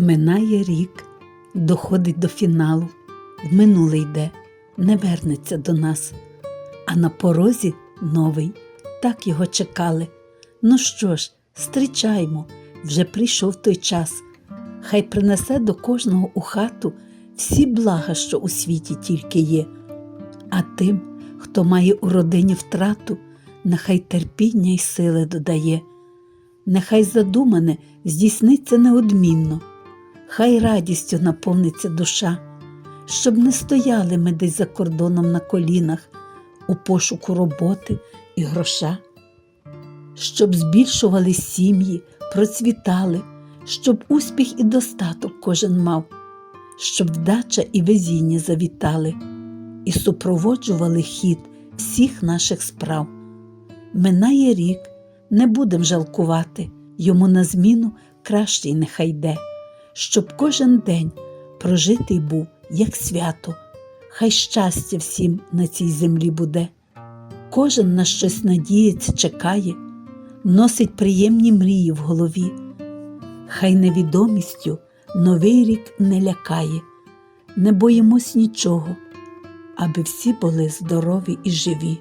Минає рік, доходить до фіналу, в минуле йде, не вернеться до нас. А на порозі новий, так його чекали. Ну що ж, зустрічаймо, вже прийшов той час. Хай принесе до кожного у хату всі блага, що у світі тільки є. А тим, хто має у родині втрату, нехай терпіння й сили додає. Нехай задумане здійсниться неодмінно, хай радістю наповниться душа, щоб не стояли ми десь за кордоном на колінах у пошуку роботи і гроша, щоб збільшували сім'ї, процвітали, щоб успіх і достаток кожен мав, щоб вдача і везіння завітали і супроводжували хід всіх наших справ. Минає рік, не будем жалкувати, йому на зміну кращий нехай йде, щоб кожен день прожитий був, як свято, хай щастя всім на цій землі буде. Кожен на щось надіється, чекає, носить приємні мрії в голові. Хай невідомістю новий рік не лякає, не боїмось нічого, аби всі були здорові і живі.